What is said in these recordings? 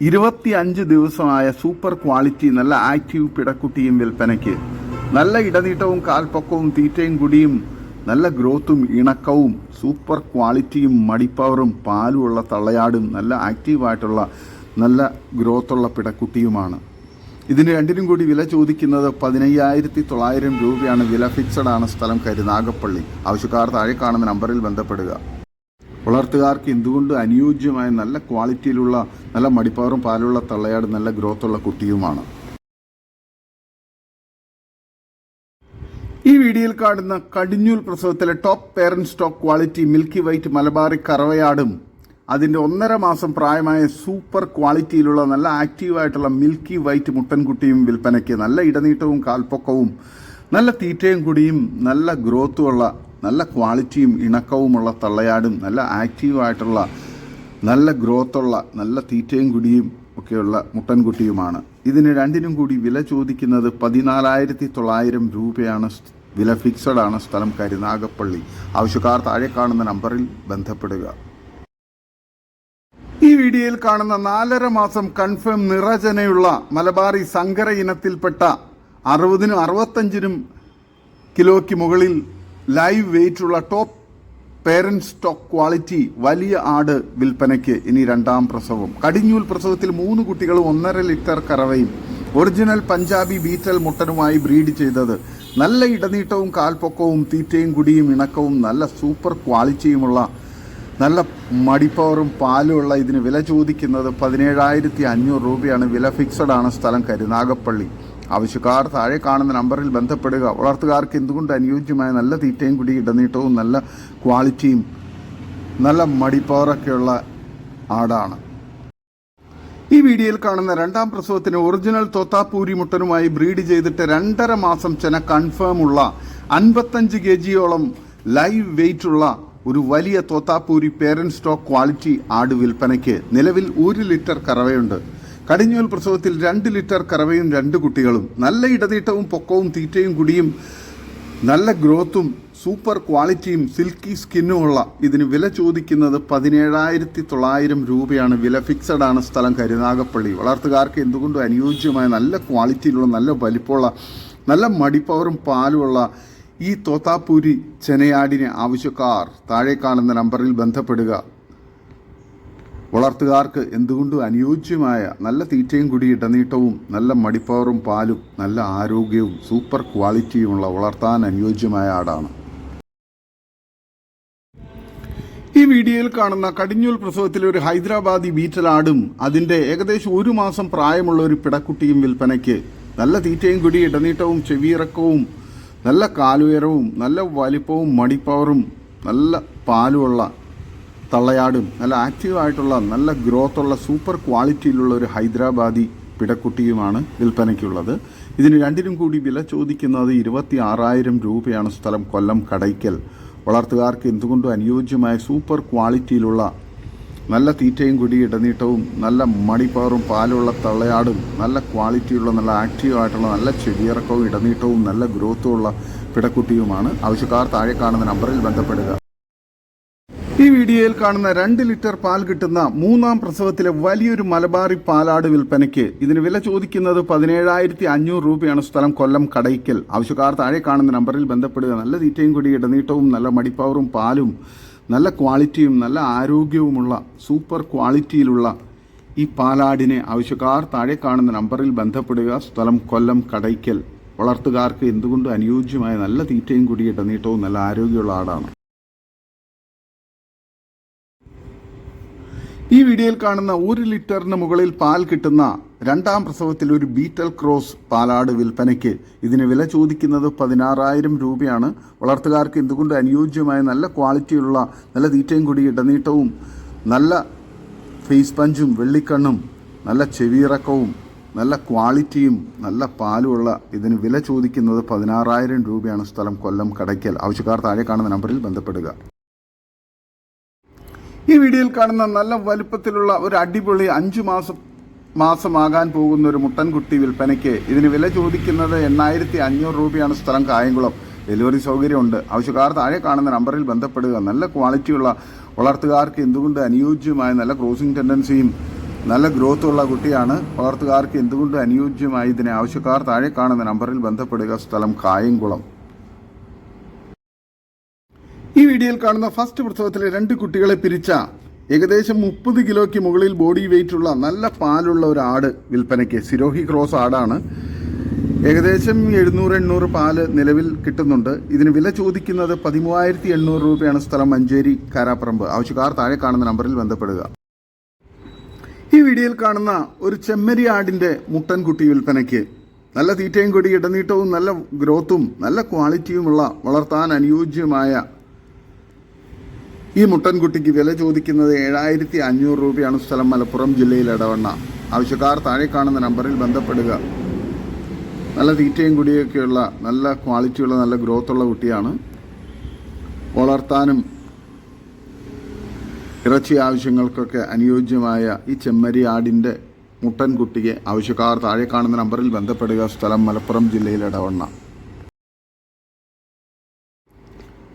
ഇരുപത്തി അഞ്ച് ദിവസമായ സൂപ്പർ ക്വാളിറ്റി നല്ല ആക്റ്റീവ് പിടക്കുട്ടിയും വിൽപ്പനയ്ക്ക്. നല്ല ഇടനീട്ടവും കാൽപ്പൊക്കവും തീറ്റയും കുടിയും നല്ല ഗ്രോത്തും ഇണക്കവും സൂപ്പർ ക്വാളിറ്റിയും മടിപ്പവറും പാലുമുള്ള തള്ളയാടും നല്ല ആക്റ്റീവായിട്ടുള്ള നല്ല ഗ്രോത്തുള്ള പിടക്കുട്ടിയുമാണ്. ഇതിന് രണ്ടിനും കൂടി വില ചോദിക്കുന്നത് പതിനയ്യായിരത്തി തൊള്ളായിരം രൂപയാണ്. വില ഫിക്സഡ് ആണ് സ്ഥലം കരുനാഗപ്പള്ളി. ആവശ്യക്കാർ താഴെ കാണുന്ന നമ്പറിൽ ബന്ധപ്പെടുക. വളർത്തുകാർക്ക് എന്തുകൊണ്ട് അനുയോജ്യമായ നല്ല ക്വാളിറ്റിയിലുള്ള നല്ല മടിപ്പവറും പാലുള്ള തള്ളയാട് നല്ല ഗ്രോത്തുള്ള കുട്ടിയുമാണ്? ഈ വീഡിയോയിൽ കാണുന്ന കടിഞ്ഞൂൽ പ്രസവത്തിലെ top parent stock quality milky white Malabari കറവയാടും അതിന്റെ ഒന്നര മാസം പ്രായമായ സൂപ്പർ ക്വാളിറ്റിയിലുള്ള നല്ല ആക്റ്റീവായിട്ടുള്ള മിൽക്കി വൈറ്റ് മുട്ടൻകുട്ടിയും വിൽപ്പനയ്ക്ക് നല്ല ഇടനീട്ടവും കാൽപ്പൊക്കവും നല്ല തീറ്റയും കൂടിയും നല്ല ഗ്രോത്തുമുള്ള നല്ല ക്വാളിറ്റിയും ഇണക്കവുമുള്ള തള്ളയാടും നല്ല ആക്റ്റീവായിട്ടുള്ള നല്ല ഗ്രോത്തുള്ള നല്ല തീറ്റയും കുടിയും ഒക്കെയുള്ള മുട്ടൻകുട്ടിയുമാണ്. ഇതിന് രണ്ടിനും കൂടി വില ചോദിക്കുന്നത് പതിനാലായിരത്തി തൊള്ളായിരം രൂപയാണ്. വില ഫിക്സഡ് ആണ് സ്ഥലം കരുനാഗപ്പള്ളി ആവശ്യക്കാർ താഴെ കാണുന്ന നമ്പറിൽ ബന്ധപ്പെടുക. ഈ വീഡിയോയിൽ കാണുന്ന നാലര മാസം കൺഫേം നിറചനയുള്ള മലബാറി സങ്കര ഇനത്തിൽപ്പെട്ട അറുപതിനും അറുപത്തഞ്ചിനും കിലോയ്ക്ക് മുകളിൽ ലൈവ് വെയിറ്റുള്ള ടോപ്പ് പേരന്റ് സ്റ്റോക്ക് ക്വാളിറ്റി വലിയ ആട് വിൽപ്പനയ്ക്ക് ഇനി രണ്ടാം പ്രസവം. കടിഞ്ഞൂൽ പ്രസവത്തിൽ മൂന്ന് കുട്ടികളും ഒന്നര ലിറ്റർ കറവയും ഒറിജിനൽ പഞ്ചാബി ബീറ്റൽ മുട്ടനുമായി ബ്രീഡ് ചെയ്തത്. നല്ല ഇടനീട്ടവും കാൽപ്പൊക്കവും തീറ്റയും കുടിയും ഇണക്കവും നല്ല സൂപ്പർ ക്വാളിറ്റിയുമുള്ള നല്ല മടിപ്പവറും പാലുമുള്ള ഇതിന് വില ചോദിക്കുന്നത് പതിനേഴായിരത്തി അഞ്ഞൂറ് രൂപയാണ്. വില ഫിക്സഡ് ആണ് സ്ഥലം കരുനാഗപ്പള്ളി. ആവശ്യക്കാർ താഴെ കാണുന്ന നമ്പറിൽ ബന്ധപ്പെടുക. വളർത്തുകാർക്ക് എന്തുകൊണ്ട് അനുയോജ്യമായ നല്ല തീറ്റയും കുടി ഇടനീട്ടവും നല്ല ക്വാളിറ്റിയും നല്ല മടിപ്പവറൊക്കെയുള്ള ആടാണ്. ഈ വീഡിയോയിൽ കാണുന്ന രണ്ടാം പ്രസവത്തിന് ഒറിജിനൽ തോത്താപ്പൂരി മുട്ടനുമായി ബ്രീഡ് ചെയ്തിട്ട് രണ്ടര മാസം ചെന കൺഫേം ഉള്ള അൻപത്തഞ്ച് കെ ജിയോളം ലൈവ് വെയിറ്റ് ഉള്ള ഒരു വലിയ തോത്താപ്പൂരി പേരന്റ് സ്റ്റോക്ക് ക്വാളിറ്റി ആട് വിൽപ്പനയ്ക്ക് നിലവിൽ ഒരു ലിറ്റർ കറവയുണ്ട്. കടിഞ്ഞൂൽ പ്രസവത്തിൽ രണ്ട് ലിറ്റർ കറവയും രണ്ട് കുട്ടികളും. നല്ല ഇടതീട്ടവും പൊക്കവും തീറ്റയും കുടിയും നല്ല ഗ്രോത്തും സൂപ്പർ ക്വാളിറ്റിയും സിൽക്കി സ്കിന്നും ഉള്ള ഇതിന് വില ചോദിക്കുന്നത് പതിനേഴായിരത്തി തൊള്ളായിരം രൂപയാണ്. വില ഫിക്സഡ് ആണ് സ്ഥലം കരുനാഗപ്പള്ളി. വളർത്തുകാർക്ക് എന്തുകൊണ്ടും അനുയോജ്യമായ നല്ല ക്വാളിറ്റിയിലുള്ള നല്ല വലിപ്പമുള്ള നല്ല മടിപ്പവറും പാലുമുള്ള ഈ തോത്താപ്പൂരി ചെനയാടിനെ ആവശ്യക്കാർ താഴെ കാണുന്ന നമ്പറിൽ ബന്ധപ്പെടുക. വളർത്തുകാർക്ക് എന്തുകൊണ്ടും അനുയോജ്യമായ നല്ല തീറ്റയും കൂടി ഇടനീട്ടവും നല്ല മടിപ്പവറും പാലും നല്ല ആരോഗ്യവും സൂപ്പർ ക്വാളിറ്റിയുമുള്ള വളർത്താൻ അനുയോജ്യമായ ആടാണ്. ഈ വീഡിയോയിൽ കാണുന്ന കടിഞ്ഞൂൽ പ്രസവത്തിലെ ഒരു ഹൈദരാബാദി ബീറ്റൽ ആടും അതിന്റെ ഏകദേശം ഒരു മാസം പ്രായമുള്ള ഒരു പിടക്കുട്ടിയും വിൽപ്പനയ്ക്ക് നല്ല തീറ്റയും കൂടി ഇടനീട്ടവും ചെവിയിറക്കവും നല്ല കാലുയരവും നല്ല വലിപ്പവും മടിപ്പവറും നല്ല പാലുമുള്ള തള്ളയാടും നല്ല ആക്റ്റീവായിട്ടുള്ള നല്ല ഗ്രോത്ത് ഉള്ള സൂപ്പർ ക്വാളിറ്റിയിലുള്ള ഒരു ഹൈദരാബാദി പിടക്കുട്ടിയുമാണ് വിൽപ്പനയ്ക്കുള്ളത്. ഇതിന് രണ്ടിനും കൂടി വില ചോദിക്കുന്നത് ഇരുപത്തി ആറായിരം രൂപയാണ് സ്ഥലം കൊല്ലം കടയ്ക്കൽ. വളർത്തുകാർക്ക് എന്തുകൊണ്ടും അനുയോജ്യമായ സൂപ്പർ ക്വാളിറ്റിയിലുള്ള നല്ല തീറ്റയും കുടി ഇടനീട്ടവും നല്ല മടിപ്പാറും പാലുള്ള തള്ളയാടും നല്ല ക്വാളിറ്റിയുള്ള നല്ല ആക്റ്റീവായിട്ടുള്ള നല്ല ചെടിയിറക്കവും ഇടനീട്ടവും നല്ല ഗ്രോത്തുമുള്ള പിടക്കുട്ടിയുമാണ്. ആവശ്യക്കാർ താഴെ കാണുന്ന നമ്പറിൽ ബന്ധപ്പെടുക. ഈ വീഡിയോയിൽ കാണുന്ന രണ്ട് ലിറ്റർ പാൽ കിട്ടുന്ന മൂന്നാം പ്രസവത്തിലെ വലിയൊരു മലബാറി പാലാട് വിൽപ്പനയ്ക്ക് ഇതിന് വില ചോദിക്കുന്നത് പതിനേഴായിരത്തി അഞ്ഞൂറ് രൂപയാണ് സ്ഥലം കൊല്ലം കടയ്ക്കൽ. ആവശ്യക്കാർ താഴെ കാണുന്ന നമ്പറിൽ ബന്ധപ്പെടുക. നല്ല തീറ്റയും കൂടി ഇടനീട്ടവും നല്ല മടിപ്പവറും പാലും നല്ല ക്വാളിറ്റിയും നല്ല ആരോഗ്യവുമുള്ള സൂപ്പർ ക്വാളിറ്റിയിലുള്ള ഈ പാലാടിനെ ആവശ്യക്കാർ താഴെ കാണുന്ന നമ്പറിൽ ബന്ധപ്പെടുക. സ്ഥലം കൊല്ലം കടയ്ക്കൽ. വളർത്തുകാർക്ക് എന്തുകൊണ്ടും അനുയോജ്യമായ നല്ല തീറ്റയും കൂടി ഇടനീട്ടവും നല്ല ആരോഗ്യമുള്ള ആടാണ്. ഈ വീഡിയോയിൽ കാണുന്ന ഒരു ലിറ്ററിന് മുകളിൽ പാൽ കിട്ടുന്ന രണ്ടാം പ്രസവത്തിൽ ഒരു ബീറ്റൽ ക്രോസ് പാലാട് വിൽപ്പനയ്ക്ക് ഇതിന് വില ചോദിക്കുന്നത് പതിനാറായിരം രൂപയാണ്. വളർത്തുകാർക്ക് എന്തുകൊണ്ട് അനുയോജ്യമായ നല്ല ക്വാളിറ്റിയുള്ള നല്ല തീറ്റയും കൂടി ഇടനീട്ടവും നല്ല ഫേസ് പഞ്ചും വെള്ളിക്കണ്ണും നല്ല ചെവിയിറക്കവും നല്ല ക്വാളിറ്റിയും നല്ല പാലുമുള്ള ഇതിന് വില ചോദിക്കുന്നത് പതിനാറായിരം രൂപയാണ് സ്ഥലം കൊല്ലം കടയ്ക്കൽ. ആവശ്യക്കാർ താഴെ കാണുന്ന നമ്പറിൽ ബന്ധപ്പെടുക. ഈ വീഡിയോയിൽ കാണുന്ന നല്ല വലുപ്പത്തിലുള്ള ഒരു അടിപൊളി അഞ്ചു മാസം മാസമാകാൻ പോകുന്ന ഒരു മുട്ടൻകുട്ടി വിൽപ്പനയ്ക്ക് ഇതിന് വില ചോദിക്കുന്നത് എണ്ണായിരത്തി അഞ്ഞൂറ് രൂപയാണ് സ്ഥലം കായംകുളം. ഡെലിവറി സൗകര്യമുണ്ട്. ആവശ്യക്കാർ താഴെ കാണുന്ന നമ്പറിൽ ബന്ധപ്പെടുക. നല്ല ക്വാളിറ്റിയുള്ള വളർത്തുകാർക്ക് എന്തുകൊണ്ട് അനുയോജ്യമായ നല്ല ക്രോസിംഗ് ടെൻഡൻസിയും നല്ല ഗ്രോത്ത് ഉള്ള കുട്ടിയാണ്? വളർത്തുകാർക്ക് എന്തുകൊണ്ട് അനുയോജ്യമായി ഇതിനെ ആവശ്യക്കാർ താഴെ കാണുന്ന നമ്പറിൽ ബന്ധപ്പെടുക. സ്ഥലം കായംകുളം. ഈ വീഡിയോയിൽ കാണുന്ന ഫസ്റ്റ് പ്രസവത്തിലെ രണ്ട് കുട്ടികളെ പിരിച്ച ഏകദേശം മുപ്പത് കിലോയ്ക്ക് മുകളിൽ ബോഡി വെയിറ്റ് ഉള്ള നല്ല പാലുള്ള ഒരു ആട് വിൽപ്പനയ്ക്ക് സിരോഹി ക്രോസ് ആടാണ്. ഏകദേശം എഴുന്നൂറ് എണ്ണൂറ് പാൽ നിലവിൽ കിട്ടുന്നുണ്ട്. ഇതിന് വില ചോദിക്കുന്നത് പതിമൂവായിരത്തി എണ്ണൂറ് രൂപയാണ് സ്ഥലം മഞ്ചേരി കാരാപ്പറമ്പ്. ആവശ്യക്കാർ താഴെ കാണുന്ന നമ്പറിൽ ബന്ധപ്പെടുക. ഈ വീഡിയോയിൽ കാണുന്ന ഒരു ചെമ്മരി ആടിന്റെ മുട്ടൻകുട്ടി വിൽപ്പനയ്ക്ക് നല്ല തീറ്റയും കൊടി ഇടനീട്ടവും നല്ല ഗ്രോത്തും നല്ല ക്വാളിറ്റിയുമുള്ള വളർത്താൻ അനുയോജ്യമായ ഈ മുട്ടൻകുട്ടിക്ക് വില ചോദിക്കുന്നത് ഏഴായിരത്തി അഞ്ഞൂറ് രൂപയാണ് സ്ഥലം മലപ്പുറം ജില്ലയിൽ ഇടവണ്ണ ആവശ്യക്കാർ താഴെ കാണുന്ന നമ്പറിൽ ബന്ധപ്പെടുക. നല്ല തീറ്റയും കുടിയൊക്കെയുള്ള നല്ല ക്വാളിറ്റിയുള്ള നല്ല ഗ്രോത്തുള്ള കുട്ടിയാണ്. വളർത്താനും ഇറച്ചി ആവശ്യങ്ങൾക്കൊക്കെ അനുയോജ്യമായ ഈ ചെമ്മരി ആടിന്റെ മുട്ടൻകുട്ടിയെ ആവശ്യക്കാർ താഴെ കാണുന്ന നമ്പറിൽ ബന്ധപ്പെടുക. സ്ഥലം മലപ്പുറം ജില്ലയിൽ ഇടവണ്ണ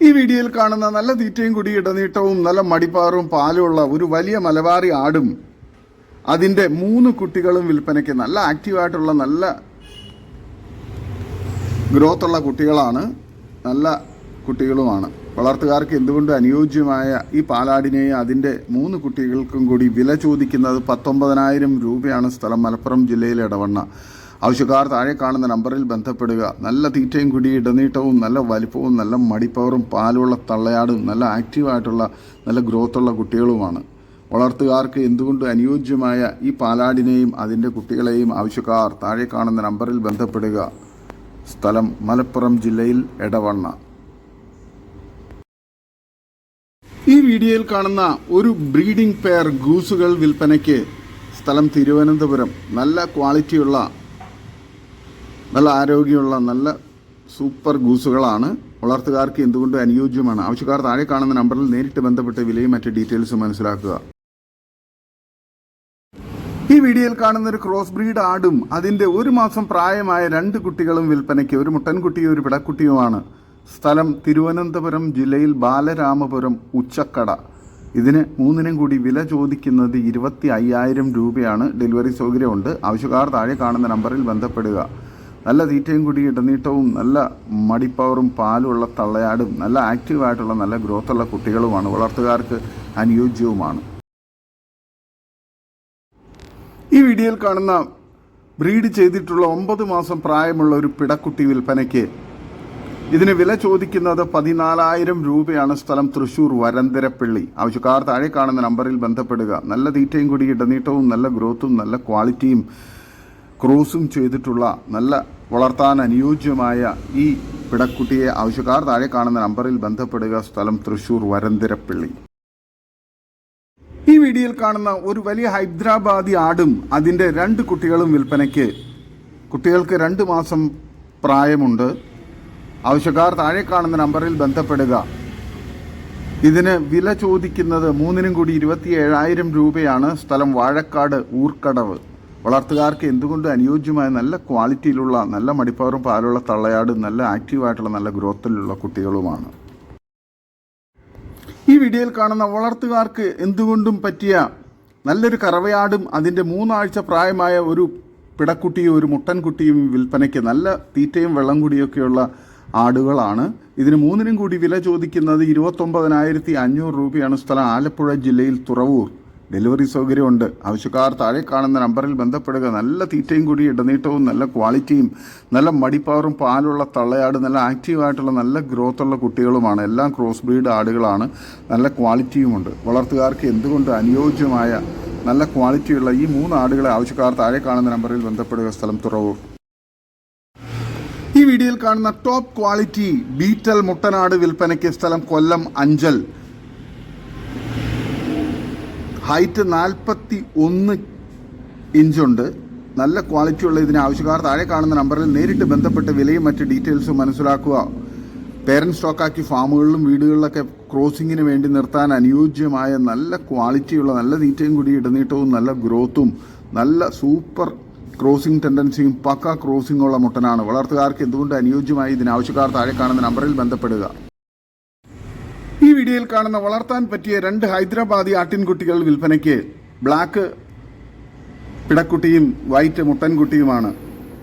ഈ വീഡിയോയിൽ കാണുന്ന നല്ല തീറ്റയും കുടി ഇടനീട്ടവും നല്ല മടിപ്പാറും പാലുമുള്ള ഒരു വലിയ മലബാറി ആടും അതിന്റെ മൂന്ന് കുട്ടികളും വിൽപ്പനയ്ക്ക് നല്ല ആക്റ്റീവായിട്ടുള്ള നല്ല ഗ്രോത്ത് ഉള്ള കുട്ടികളാണ്. നല്ല കുട്ടികളുമാണ്. വളർത്തുകാർക്ക് എന്തുകൊണ്ട് അനുയോജ്യമായ ഈ പാലാടിനെയും അതിന്റെ മൂന്ന് കുട്ടികൾക്കും കൂടി വില ചോദിക്കുന്നത് പത്തൊമ്പതിനായിരം രൂപയാണ് സ്ഥലം മലപ്പുറം ജില്ലയിലെ ഇടവണ്ണ ആവശ്യക്കാർ താഴെ കാണുന്ന നമ്പറിൽ ബന്ധപ്പെടുക. നല്ല തീറ്റയും കുടി ഇടനീട്ടവും നല്ല വലിപ്പവും നല്ല മടിപ്പവറും പാലുള്ള തള്ളയാടും നല്ല ആക്റ്റീവായിട്ടുള്ള നല്ല ഗ്രോത്തുള്ള കുട്ടികളുമാണ്. വളർത്തുകാർക്ക് എന്തുകൊണ്ട് അനുയോജ്യമായ ഈ പാലാടിനെയും അതിന്റെ കുട്ടികളെയും ആവശ്യക്കാർ താഴെ കാണുന്ന നമ്പറിൽ ബന്ധപ്പെടുക. സ്ഥലം മലപ്പുറം ജില്ലയിൽ എടവണ്ണ. ഈ വീഡിയോയിൽ കാണുന്ന ഒരു ബ്രീഡിംഗ് പെയർ ഗൂസുകൾ വിൽപ്പനയ്ക്ക് സ്ഥലം തിരുവനന്തപുരം. നല്ല ക്വാളിറ്റിയുള്ള നല്ല ആരോഗ്യമുള്ള നല്ല സൂപ്പർ ഗൂസുകളാണ്. വളർത്തുകാർക്ക് എന്തുകൊണ്ടും അനുയോജ്യമാണ്. ആവശ്യക്കാർ താഴെ കാണുന്ന നമ്പറിൽ നേരിട്ട് ബന്ധപ്പെട്ട് വിലയും മറ്റ് ഡീറ്റെയിൽസും മനസ്സിലാക്കുക. ഈ വീഡിയോയിൽ കാണുന്ന ഒരു ക്രോസ് ബ്രീഡ് ആടും അതിന്റെ ഒരു മാസം പ്രായമായ രണ്ട് കുട്ടികളും വിൽപ്പനയ്ക്ക് ഒരു മുട്ടൻകുട്ടിയും ഒരു പിടക്കുട്ടിയുമാണ്. സ്ഥലം തിരുവനന്തപുരം ജില്ലയിൽ ബാലരാമപുരം ഉച്ചക്കട. ഇതിന് മൂന്നിനും കൂടി വില ചോദിക്കുന്നത് ഇരുപത്തി അയ്യായിരം രൂപയാണ്. ഡെലിവറി സൗകര്യമുണ്ട്. ആവശ്യക്കാർ താഴെ കാണുന്ന നമ്പറിൽ ബന്ധപ്പെടുക. നല്ല തീറ്റയും കൂടി ഇടനീട്ടവും നല്ല മടിപ്പവറും പാലുമുള്ള തള്ളയാടും നല്ല ആക്റ്റീവായിട്ടുള്ള നല്ല ഗ്രോത്തുള്ള കുട്ടികളുമാണ് വളർത്തുകാർക്ക് അനുയോജ്യവുമാണ്. ഈ വീഡിയോയിൽ കാണുന്ന ബ്രീഡ് ചെയ്തിട്ടുള്ള ഒമ്പത് മാസം പ്രായമുള്ള ഒരു പിടക്കുട്ടി വിൽപ്പനയ്ക്ക് ഇതിന് വില ചോദിക്കുന്നത് പതിനാലായിരം രൂപയാണ്. സ്ഥലം തൃശൂർ വരന്തരപ്പള്ളി. ആവശ്യക്കാർ താഴെ കാണുന്ന നമ്പറിൽ ബന്ധപ്പെടുക. നല്ല തീറ്റയും കൂടി ഇടനീട്ടവും നല്ല ഗ്രോത്തും നല്ല ക്വാളിറ്റിയും ക്രോസും ചെയ്തിട്ടുള്ള നല്ല വളർത്താൻ അനുയോജ്യമായ ഈ പിടക്കുട്ടിയെ ആവശ്യക്കാർ താഴെ കാണുന്ന നമ്പറിൽ ബന്ധപ്പെടുക. സ്ഥലം തൃശൂർ വരന്തിരപ്പള്ളി. ഈ വീഡിയോയിൽ കാണുന്ന ഒരു വലിയ ഹൈദരാബാദി ആടും അതിന്റെ രണ്ട് കുട്ടികളും വിൽപ്പനയ്ക്ക് കുട്ടികൾക്ക് രണ്ട് മാസം പ്രായമുണ്ട്. ആവശ്യക്കാർ താഴെ കാണുന്ന നമ്പറിൽ ബന്ധപ്പെടുക. ഇതിന് വില ചോദിക്കുന്നത് മൂന്നിനും കൂടി ഇരുപത്തി ഏഴായിരം രൂപയാണ്. സ്ഥലം വാഴക്കാട് ഊർക്കടവ്. വളർത്തുകാർക്ക് എന്തുകൊണ്ട് അനുയോജ്യമായ നല്ല ക്വാളിറ്റിയിലുള്ള നല്ല മടിപ്പവറും പാലുള്ള തള്ളയാട് നല്ല ആക്റ്റീവായിട്ടുള്ള നല്ല ഗ്രോത്തിലുള്ള കുട്ടികളുമാണ്? ഈ വീഡിയോയിൽ കാണുന്ന വളർത്തുകാർക്ക് എന്തുകൊണ്ടും പറ്റിയ നല്ലൊരു കറവയാടും അതിന്റെ മൂന്നാഴ്ച പ്രായമായ ഒരു പിടക്കുട്ടിയും ഒരു മുട്ടൻകുട്ടിയും വിൽപ്പനയ്ക്ക് നല്ല തീറ്റയും വെള്ളം കുടിയൊക്കെയുള്ള ആടുകളാണ്. ഇതിന് മൂന്നിനും കൂടി വില ചോദിക്കുന്നത് ഇരുപത്തൊമ്പതിനായിരത്തി അഞ്ഞൂറ് രൂപയാണ്. സ്ഥലം ആലപ്പുഴ ജില്ലയിൽ തുറവൂർ. ഡെലിവറി സൗകര്യമുണ്ട്. ആവശ്യക്കാർ താഴെ കാണുന്ന നമ്പറിൽ ബന്ധപ്പെടുക. നല്ല തീറ്റയും കൂടി ഇടനീട്ടവും നല്ല ക്വാളിറ്റിയും നല്ല മടിപ്പവറും പാലുള്ള തള്ളയാട് നല്ല ആക്റ്റീവായിട്ടുള്ള നല്ല ഗ്രോത്തുള്ള കുട്ടികളുമാണ്. എല്ലാം ക്രോസ് ബ്രീഡ് ആടുകളാണ്. നല്ല ക്വാളിറ്റിയുമുണ്ട്. വളർത്തുകാർക്ക് എന്തുകൊണ്ട് അനുയോജ്യമായ നല്ല ക്വാളിറ്റിയുള്ള ഈ മൂന്ന് ആടുകളെ ആവശ്യക്കാർ താഴെ കാണുന്ന നമ്പറിൽ ബന്ധപ്പെടുക. സ്ഥലം തുറവൂർ. ഈ വീഡിയോയിൽ കാണുന്ന ടോപ്പ് ക്വാളിറ്റി ബീറ്റൽ മുട്ടനാട് വിൽപ്പനയ്ക്ക് സ്ഥലം കൊല്ലം അഞ്ചൽ. ഹൈറ്റ് നാൽപ്പത്തി ഒന്ന് ഇഞ്ചുണ്ട്. നല്ല ക്വാളിറ്റി ഉള്ള ഇതിന് ആവശ്യക്കാർ താഴെ കാണുന്ന നമ്പറിൽ നേരിട്ട് ബന്ധപ്പെട്ട് വിലയും മറ്റ് ഡീറ്റെയിൽസും മനസ്സിലാക്കുക. പേരന്റ് സ്റ്റോക്കാക്കി ഫാമുകളിലും വീടുകളിലൊക്കെ ക്രോസിങ്ങിന് വേണ്ടി നിർത്താൻ അനുയോജ്യമായ നല്ല ക്വാളിറ്റിയുള്ള നല്ല തീറ്റയും കൂടി ഇടനീട്ടവും നല്ല ഗ്രോത്തും നല്ല സൂപ്പർ ക്രോസിംഗ് ടെൻഡൻസിയും പക്ക ക്രോസിംഗ് ഉള്ള മുട്ടനാണ്. വളർത്തുകാർക്ക് എന്തുകൊണ്ട് അനുയോജ്യമായി ഇതിന് ആവശ്യക്കാർ താഴെ കാണുന്ന നമ്പറിൽ ബന്ധപ്പെടുക? വീഡിയോയിൽ കാണുന്ന വളർത്താൻ പറ്റിയ രണ്ട് ഹൈദരാബാദി ആട്ടിൻകുട്ടികൾ വിൽപ്പനയ്ക്ക് ബ്ലാക്ക് പിടക്കുട്ടിയും വൈറ്റ് മുട്ടൻകുട്ടിയുമാണ്.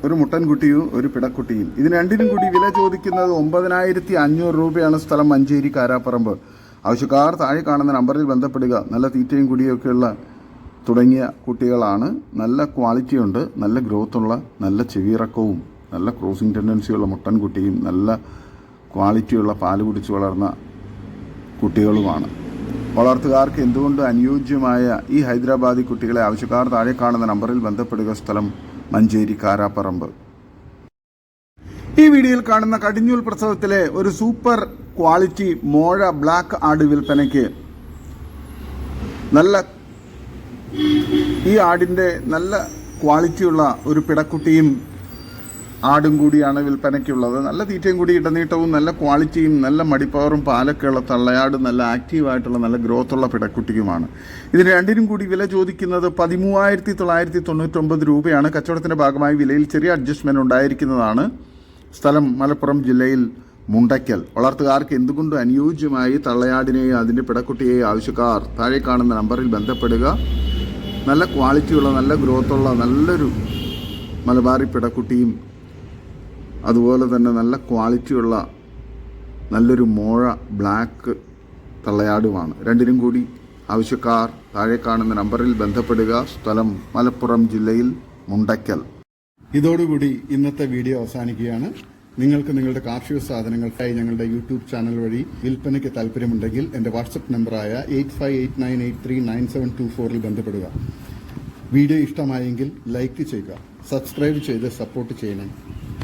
ഒരു മുട്ടൻകുട്ടിയും ഒരു പിടക്കുട്ടിയും. ഇതിന് രണ്ടിനും കൂടി വില ചോദിക്കുന്നത് ഒമ്പതിനായിരത്തി അഞ്ഞൂറ് രൂപയാണ് സ്ഥലം മഞ്ചേരി കാരാപ്പറമ്പ്. ആവശ്യക്കാർ താഴെ കാണുന്ന നമ്പറിൽ ബന്ധപ്പെടുക. നല്ല തീറ്റയും കുടിയൊക്കെയുള്ള തുടങ്ങിയ കുട്ടികളാണ്. നല്ല ക്വാളിറ്റിയുണ്ട് നല്ല ഗ്രോത്തുള്ള നല്ല ചെവിയിറക്കവും നല്ല ക്രോസിംഗ് ടെൻഡൻസിയുള്ള മുട്ടൻകുട്ടിയും നല്ല ക്വാളിറ്റിയുള്ള പാൽ കുടിച്ച് വളർന്ന കുട്ടികളുമാണ്. വളർത്തുകാർക്ക് എന്തുകൊണ്ട് അനുയോജ്യമായ ഈ ഹൈദരാബാദി കുട്ടികളെ ആവശ്യക്കാർ താഴെ കാണുന്ന നമ്പറിൽ ബന്ധപ്പെടുക സ്ഥലം മഞ്ചേരി കാരാപ്പറമ്പ്. ഈ വീഡിയോയിൽ കാണുന്ന കടിഞ്ഞൂൽ പ്രസവത്തിലെ ഒരു സൂപ്പർ ക്വാളിറ്റി മോഴ ബ്ലാക്ക് ആട് വിൽപ്പനയ്ക്ക് നല്ല ഈ ആടിന്റെ നല്ല ക്വാളിറ്റിയുള്ള ഒരു പിടക്കുട്ടിയും ആടും കൂടിയാണ് വിൽപ്പനയ്ക്കുള്ളത്. നല്ല തീറ്റയും കൂടി ഇടനീട്ടവും നല്ല ക്വാളിറ്റിയും നല്ല മടിപ്പവറും പാലൊക്കെ ഉള്ള തള്ളയാട് നല്ല ആക്റ്റീവായിട്ടുള്ള നല്ല ഗ്രോത്തുള്ള പിടക്കുട്ടിയുമാണ്. ഇതിന് രണ്ടിനും കൂടി വില ചോദിക്കുന്നത് പതിമൂവായിരത്തി തൊള്ളായിരത്തി തൊണ്ണൂറ്റൊമ്പത് രൂപയാണ്. കച്ചവടത്തിന്റെ ഭാഗമായി വിലയിൽ ചെറിയ അഡ്ജസ്റ്റ്മെന്റ് ഉണ്ടായിരിക്കുന്നതാണ്. സ്ഥലം മലപ്പുറം ജില്ലയിൽ മുണ്ടയ്ക്കൽ. വളർത്തുകാർക്ക് എന്തുകൊണ്ടും അനുയോജ്യമായി തള്ളയാടിനെയും അതിന്റെ പിടക്കുട്ടിയെയും ആവശ്യക്കാർ താഴെ കാണുന്ന നമ്പറിൽ ബന്ധപ്പെടുക. നല്ല ക്വാളിറ്റിയുള്ള നല്ല ഗ്രോത്തുള്ള നല്ലൊരു മലബാറി പിടക്കുട്ടിയും അതുപോലെ തന്നെ നല്ല ക്വാളിറ്റിയുള്ള നല്ലൊരു മോഴ ബ്ലാക്ക് തള്ളയാടുമാണ്. രണ്ടിനും കൂടി ആവശ്യക്കാർ താഴെ കാണുന്ന നമ്പറിൽ ബന്ധപ്പെടുക. സ്ഥലം മലപ്പുറം ജില്ലയിൽ മുണ്ടയ്ക്കൽ. ഇതോടുകൂടി ഇന്നത്തെ വീഡിയോ അവസാനിക്കുകയാണ്. നിങ്ങൾക്ക് നിങ്ങളുടെ കാർഷിക സാധനങ്ങൾക്കായി ഞങ്ങളുടെ യൂട്യൂബ് ചാനൽ വഴി വിൽപ്പനയ്ക്ക് താല്പര്യമുണ്ടെങ്കിൽ എന്റെ വാട്സപ്പ് നമ്പറായ eight five eight nine eight three nine seven two ഫോറിൽ ബന്ധപ്പെടുക. വീഡിയോ ഇഷ്ടമായെങ്കിൽ ലൈക്ക് ചെയ്യുക സബ്സ്ക്രൈബ് ചെയ്ത് സപ്പോർട്ട് ചെയ്യണം.